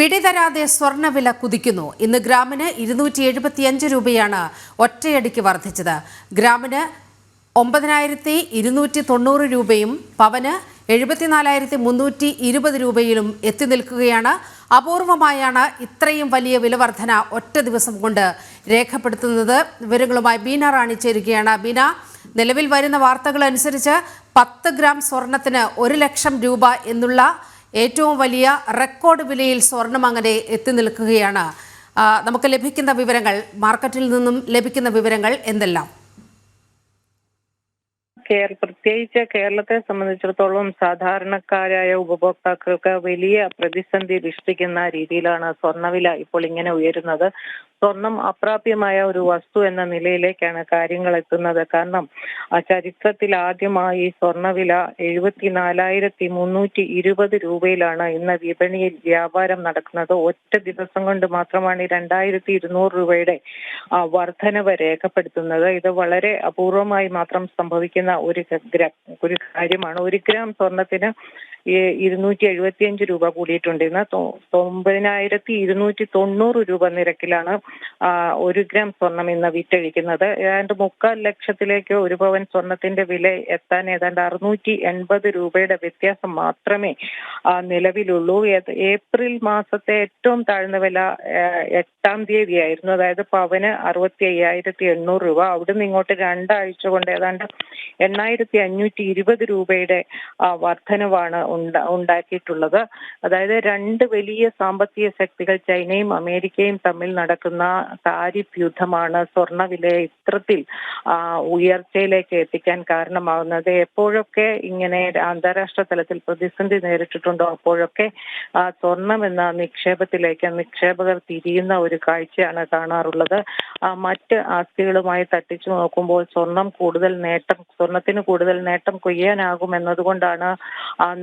പിടിതരാതെ സ്വർണവില കുതിക്കുന്നു. ഇന്ന് ഗ്രാമിന് ഇരുന്നൂറ്റി എഴുപത്തിയഞ്ച് രൂപയാണ് ഒറ്റയടിക്ക് വർദ്ധിച്ചത്. ഗ്രാമിന് ഒമ്പതിനായിരത്തി ഇരുന്നൂറ്റി തൊണ്ണൂറ് രൂപയും പവന് എഴുപത്തിനാലായിരത്തി മുന്നൂറ്റി ഇരുപത് രൂപയിലും എത്തി നിൽക്കുകയാണ്. അപൂർവമായാണ് ഇത്രയും വലിയ വിലവർധന ഒറ്റ ദിവസം കൊണ്ട് രേഖപ്പെടുത്തുന്നത്. വിവരങ്ങളുമായി ബീന റാണി ചേരുകയാണ്. ബീന നിലവിൽ വരുന്ന വാർത്തകൾ അനുസരിച്ച് പത്ത് ഗ്രാം സ്വർണത്തിന് ഒരു ലക്ഷം രൂപ എന്നുള്ള ഏറ്റവും വലിയ റെക്കോർഡ് വിലയിൽ സ്വർണം അങ്ങനെ എത്തി നിൽക്കുകയാണ്. നമുക്ക് ലഭിക്കുന്ന വിവരങ്ങൾ മാർക്കറ്റിൽ നിന്നും ലഭിക്കുന്ന വിവരങ്ങൾ എന്തെല്ലാം? പ്രത്യേകിച്ച് കേരളത്തെ സംബന്ധിച്ചിടത്തോളം സാധാരണക്കാരായ ഉപഭോക്താക്കൾക്ക് വലിയ പ്രതിസന്ധി സൃഷ്ടിക്കുന്ന രീതിയിലാണ് സ്വർണവില ഇപ്പോൾ ഇങ്ങനെ ഉയരുന്നത്. സ്വർണം അപ്രാപ്യമായ ഒരു വസ്തു എന്ന നിലയിലേക്കാണ് കാര്യങ്ങൾ എത്തുന്നത്. കാരണം ചരിത്രത്തിൽ ആദ്യമായി സ്വർണവില എഴുപത്തിനാലായിരത്തി മുന്നൂറ്റി ഇരുപത് രൂപയിലാണ് ഇന്ന് വിപണിയിൽ വ്യാപാരം നടക്കുന്നത്. ഒറ്റ ദിവസം കൊണ്ട് മാത്രമാണ് രണ്ടായിരത്തി ഇരുന്നൂറ് രൂപയുടെ വർധനവ് രേഖപ്പെടുത്തുന്നത്. ഇത് വളരെ അപൂർവമായി മാത്രം സംഭവിക്കുന്ന ഒരു ഒരു കാര്യമാണ്. ഒരു ഗ്രാം സ്വർണത്തിന് ഇരുന്നൂറ്റി എഴുപത്തിയഞ്ച് രൂപ കൂടിയിട്ടുണ്ട്. ഇന്ന് ഒമ്പതിനായിരത്തി ഇരുന്നൂറ്റി തൊണ്ണൂറ് രൂപ നിരക്കിലാണ് ഒരു ഗ്രാം സ്വർണം ഇന്ന് വിറ്റഴിക്കുന്നത്. ഏതാണ്ട് മുക്കാൽ ലക്ഷത്തിലേക്ക് ഒരു പവൻ സ്വർണത്തിന്റെ വില എത്താൻ ഏതാണ്ട് അറുന്നൂറ്റി എൺപത് രൂപയുടെ വ്യത്യാസം മാത്രമേ നിലവിലുള്ളൂ. ഏപ്രിൽ മാസത്തെ ഏറ്റവും താഴ്ന്ന വില എട്ടാം തീയതിയായിരുന്നു. അതായത് പവന് അറുപത്തി അയ്യായിരത്തി എണ്ണൂറ് രൂപ. അവിടുന്ന് ഇങ്ങോട്ട് രണ്ടാഴ്ച കൊണ്ട് ഏതാണ്ട് എണ്ണായിരത്തി അഞ്ഞൂറ്റി ഇരുപത് രൂപയുടെ വർധനവാണ് ഉണ്ട- ഉണ്ടാക്കിയിട്ടുള്ളത്. അതായത് രണ്ട് വലിയ സാമ്പത്തിക ശക്തികൾ ചൈനയും അമേരിക്കയും തമ്മിൽ നടക്കുന്ന താരിഫ് യുദ്ധമാണ് സ്വർണവിലയെ ഇത്രത്തിൽ ഉയർച്ചയിലേക്ക് എത്തിക്കാൻ കാരണമാകുന്നത് എപ്പോഴൊക്കെ ഇങ്ങനെ അന്താരാഷ്ട്ര തലത്തിൽ പ്രതിസന്ധി നേരിട്ടിട്ടുണ്ടോ? അപ്പോഴൊക്കെ സ്വർണം എന്ന നിക്ഷേപത്തിലേക്ക് നിക്ഷേപകർ തിരിയുന്ന ഒരു കാഴ്ചയാണ് കാണാറുള്ളത്. മറ്റ് ആസ്തികളുമായി തട്ടിച്ചു നോക്കുമ്പോൾ സ്വർണം കൂടുതൽ നേട്ടം സ്വർണത്തിന് കൂടുതൽ നേട്ടം കൊയ്യാനാകും എന്നതുകൊണ്ടാണ്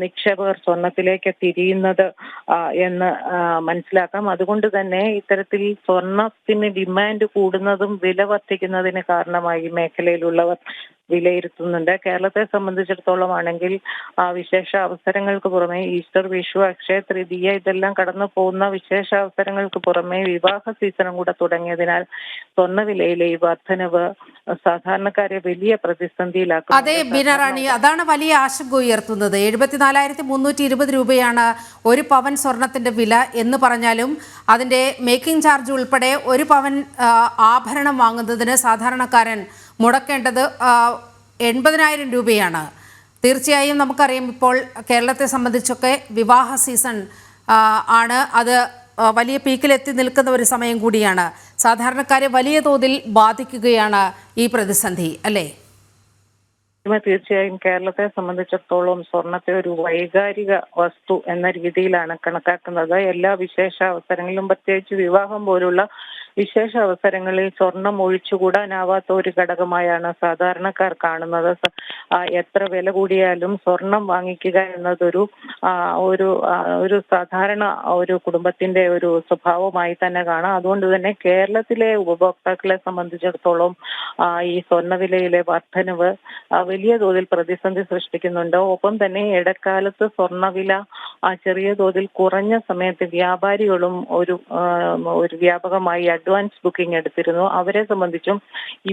നിക്ഷേപകർ സ്വർണത്തിലേക്ക് തിരിയുന്നത് എന്ന് മനസ്സിലാക്കാം. അതുകൊണ്ട് തന്നെ ഇത്തരത്തിൽ സ്വർണത്തിന് ഡിമാൻഡ് കൂടുന്നതും വില വർദ്ധിക്കുന്നതിന് കാരണമായി മേഖലയിലുള്ളവർ. വിലയിരുത്തുന്നുണ്ട്. കേരളത്തെ സംബന്ധിച്ചിടത്തോളം ആണെങ്കിൽ വിശേഷ അവസരങ്ങൾക്ക് പുറമെ ഈസ്റ്റർ വിഷു അക്ഷയ തൃതീയ ഇതെല്ലാം കടന്നു പോകുന്ന വിശേഷ അവസരങ്ങൾക്ക് പുറമെ വിവാഹ സീസണും കൂടെ തുടങ്ങിയതിനാൽ സ്വർണ വിലയിലെ ഈ വർധനവ് സാധാരണക്കാരെ വലിയ പ്രതിസന്ധിയിലാക്കും അതെ ബിനറാണി അതാണ് വലിയ ആശങ്ക ഉയർത്തുന്നത്. എഴുപത്തിനാലായിരത്തി മുന്നൂറ്റി ഇരുപത് രൂപയാണ് ഒരു പവൻ സ്വർണത്തിന്റെ വില എന്ന് പറഞ്ഞാലും അതിന്റെ മേക്കിംഗ് ചാർജ് ഉൾപ്പെടെ ഒരു പവൻ ആഭരണം വാങ്ങുന്നതിന് സാധാരണക്കാരൻ മുടക്കേണ്ടത് എൺപതിനായിരം രൂപയാണ്. തീർച്ചയായും നമുക്കറിയാം ഇപ്പോൾ കേരളത്തെ സംബന്ധിച്ചൊക്കെ വിവാഹ സീസൺ ആണ്. അത് വലിയ പീക്കിലെത്തി നിൽക്കുന്ന ഒരു സമയം കൂടിയാണ്. സാധാരണക്കാരെ വലിയ തോതിൽ ബാധിക്കുകയാണ് ഈ പ്രതിസന്ധി അല്ലേ? ഇവ തീർച്ചയായും കേരളത്തെ സംബന്ധിച്ചിടത്തോളം സ്വർണത്തെ ഒരു വൈകാരിക വസ്തു എന്ന രീതിയിലാണ് കണക്കാക്കുന്നത്. എല്ലാ വിശേഷ അവസരങ്ങളിലും പ്രത്യേകിച്ച് വിവാഹം പോലുള്ള വിശേഷ അവസരങ്ങളിൽ സ്വർണം ഒഴിച്ചുകൂടാനാവാത്ത ഒരു ഘടകമായാണ് സാധാരണക്കാർ കാണുന്നത്. എത്ര വില കൂടിയാലും സ്വർണം വാങ്ങിക്കുക എന്നതൊരു ഒരു ഒരു സാധാരണ ഒരു കുടുംബത്തിന്റെ ഒരു സ്വഭാവമായി തന്നെ കാണാം. അതുകൊണ്ട് തന്നെ കേരളത്തിലെ ഉപഭോക്താക്കളെ സംബന്ധിച്ചിടത്തോളം ഈ സ്വർണവിലയിലെ വർധനവ് വലിയ തോതിൽ പ്രതിസന്ധി സൃഷ്ടിക്കുന്നുണ്ട്. ഒപ്പം തന്നെ ഇടക്കാലത്ത് സ്വർണവില ചെറിയ തോതിൽ കുറഞ്ഞ സമയത്ത് വ്യാപാരികളും ഒരു ഒരു വ്യാപകമായി അഡ്വാൻസ് ബുക്കിംഗ് എടുത്തിരുന്നു. അവരെ സംബന്ധിച്ചും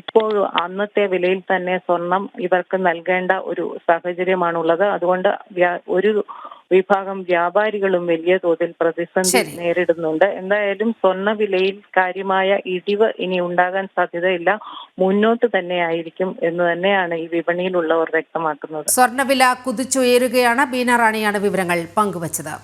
ഇപ്പോൾ അന്നത്തെ വിലയിൽ തന്നെ സ്വർണം ഇവർക്ക് നൽകേണ്ട ഒരു സാഹചര്യമാണുള്ളത്. അതുകൊണ്ട് ഒരു വിഭാഗം വ്യാപാരികളും വലിയ തോതിൽ പ്രതിസന്ധി നേരിടുന്നുണ്ട്. എന്തായാലും സ്വർണ വിലയിൽ കാര്യമായ ഇടിവ് ഇനി ഉണ്ടാകാൻ സാധ്യതയില്ല. മുന്നോട്ട് തന്നെ ആയിരിക്കും എന്ന് തന്നെയാണ് ഈ വിപണിയിലുള്ളവർ വ്യക്തമാക്കുന്നത്. സ്വർണവില കുതിച്ചുയരുകയാണ്. ബീന റാണിയാണ് വിവരങ്ങൾ പങ്കുവച്ചത്.